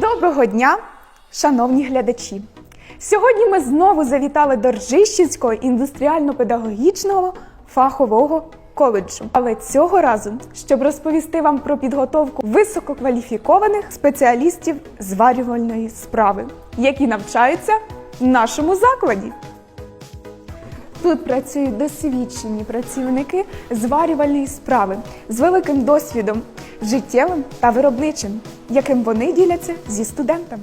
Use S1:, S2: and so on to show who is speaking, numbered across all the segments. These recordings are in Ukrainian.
S1: Доброго дня, шановні глядачі! Сьогодні ми знову завітали до Ржищівського індустріально-педагогічного фахового коледжу. Але цього разу, щоб розповісти вам про підготовку висококваліфікованих спеціалістів зварювальної справи, які навчаються в нашому закладі. Тут працюють досвідчені працівники зварювальної справи з великим досвідом життєвим та виробничим, яким вони діляться зі студентами.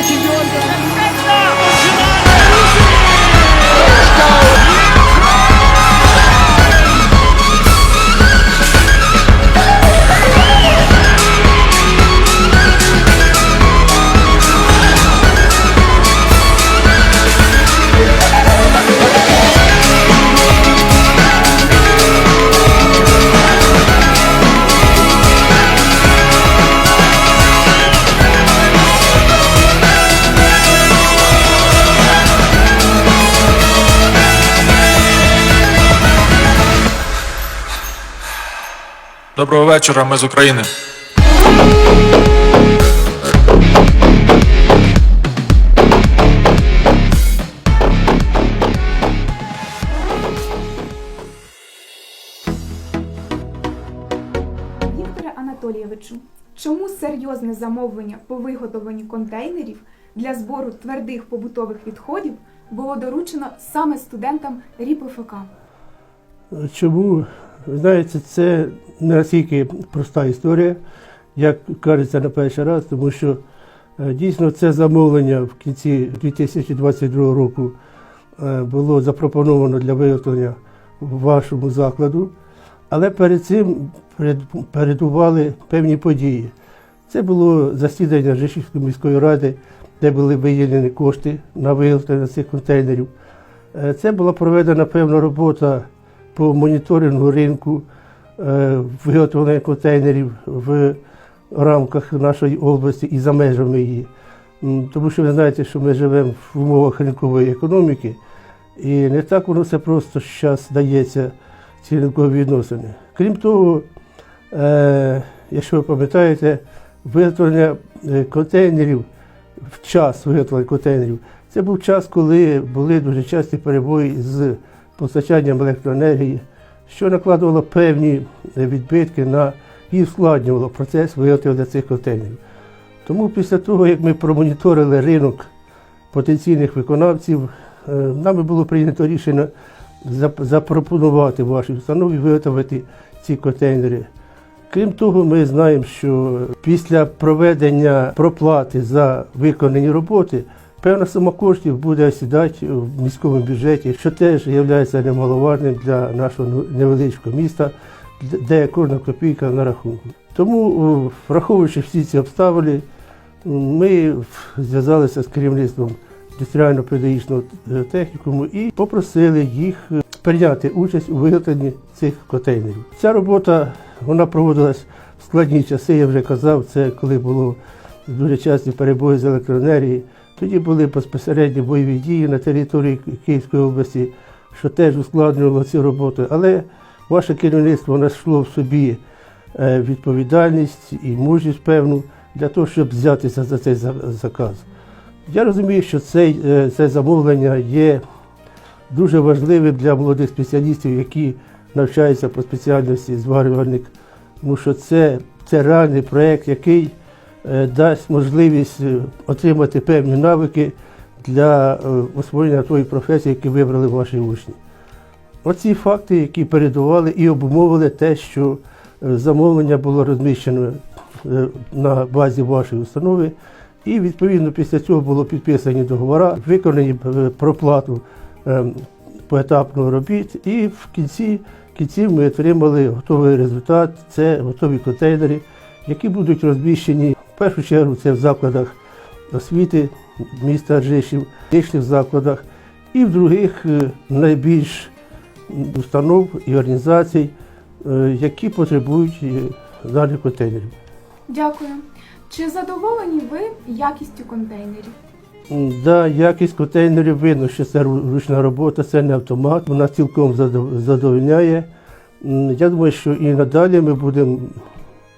S2: Fica de olho, galera.
S3: Доброго вечора, ми з України.
S1: Вікторе Анатолійовичу, чому серйозне замовлення по виготовленню контейнерів для збору твердих побутових відходів було доручено саме студентам РІПФК?
S4: Чому? Ви знаєте, це не настільки проста історія, як кажеться на перший раз, тому що е, дійсно це замовлення в кінці 2022 року е, було запропоновано для виготовлення вашому закладу, але перед цим передували певні події. Це було засідання Жишівської міської ради, де були виділені кошти на виготовлення цих контейнерів. Е, Це була проведена певна робота по моніторингу ринку е, виготовлення контейнерів в рамках нашої області і за межами її. Тому що ви знаєте, що ми живемо в умовах ринкової економіки, і не так воно все просто зараз дається, ці ринкові відносини. Крім того, е, якщо ви пам'ятаєте, виготовлення е, контейнерів в час виготовлення контейнерів, це був час, коли були дуже часті перебої з постачанням електроенергії, що накладувало певні відбитки на і ускладнювало процес виготовлення цих контейнерів. Тому після того, як ми промоніторили ринок потенційних виконавців, е, нами було прийнято рішення запропонувати вашій установі виготовити ці контейнери. Крім того, ми знаємо, що після проведення проплати за виконані роботи певна сума коштів буде осідати в міському бюджеті, що теж є немаловажним для нашого невеличкого міста, де кожна копійка на рахунку. Тому, враховуючи всі ці обставини, ми зв'язалися з керівництвом індустріально-педагогічного е, технікуму і попросили їх е, прийняти участь у виготовленні цих контейнерів. Ця робота вона проводилась в складні часи, я вже казав, це коли було дуже часті перебої з електроенергії. Тоді були безпосередні бойові дії на території Київської області, що теж ускладнювало цю роботу. Але ваше керівництво знайшло в собі е, відповідальність і мужність певну для того, щоб взятися за цей заказ. Я розумію, що цей, е, це замовлення є дуже важливим для молодих спеціалістів, які навчаються по спеціальності зварювальник, тому що це, це реальний проєкт, який дасть можливість е, отримати певні навики для е, освоєння тої професії, яку вибрали ваші учні. Оці факти, які передували і обумовили те, що е, замовлення було розміщено е, на базі вашої установи, і відповідно після цього було підписані договори, виконані е, проплату е, поетапно робіт, і в кінці, в кінці ми отримали готовий результат. Це готові контейнери, які будуть розміщені в першу чергу це в закладах освіти міста Ржишів, медичних закладах і в других е, найбільш установ і організацій, е, які потребують е, даних контейнерів.
S1: Дякую. Чи задоволені ви якістю контейнерів?
S4: М, Да, якість контейнерів видно, що це ручна робота, це не автомат. Вона цілком задов- задовольняє. Я думаю, що і надалі ми будемо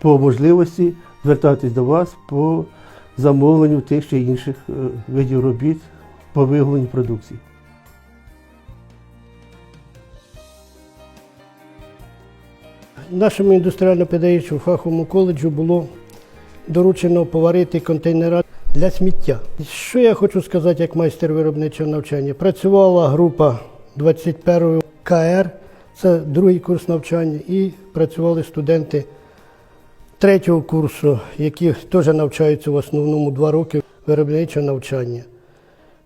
S4: по можливості звертатись до вас по замовленню тих чи інших е, видів робіт по виготовленню продукції.
S5: Нашому індустріально-педагогічному фаховому коледжу було доручено поварити контейнера для сміття. Що я хочу сказати як майстер виробничого навчання? Працювала група 21 КР, це другий курс навчання, і працювали студенти третього курсу, які теж навчаються в основному два роки виробничого навчання.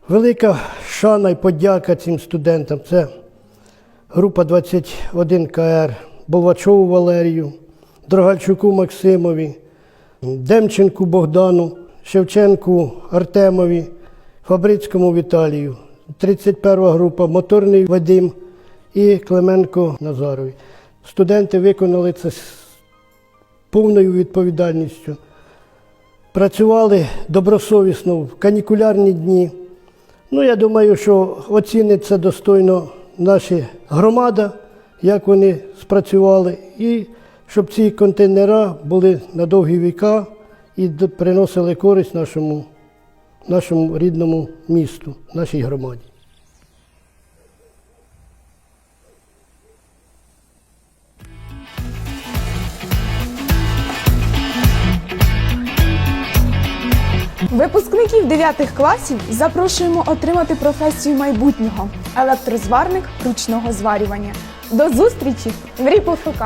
S5: Велика шана і подяка цим студентам. Це група 21 КР, Болвачову Валерію, Дрогальчуку Максимові, Демченку Богдану, Шевченку Артемові, Фабрицькому Віталію, 31 група Моторний Вадим і Клименко Назарові. Студенти виконали це повною відповідальністю. Працювали добросовісно в канікулярні дні. Ну, я думаю, що оцінить це достойно наша громада, як вони спрацювали, і щоб ці контейнера були на довгі віка і приносили користь нашому, нашому рідному місту, нашій громаді.
S1: Випускників 9 класів запрошуємо отримати професію майбутнього електрозварник ручного зварювання. До зустрічі в РІПОФК!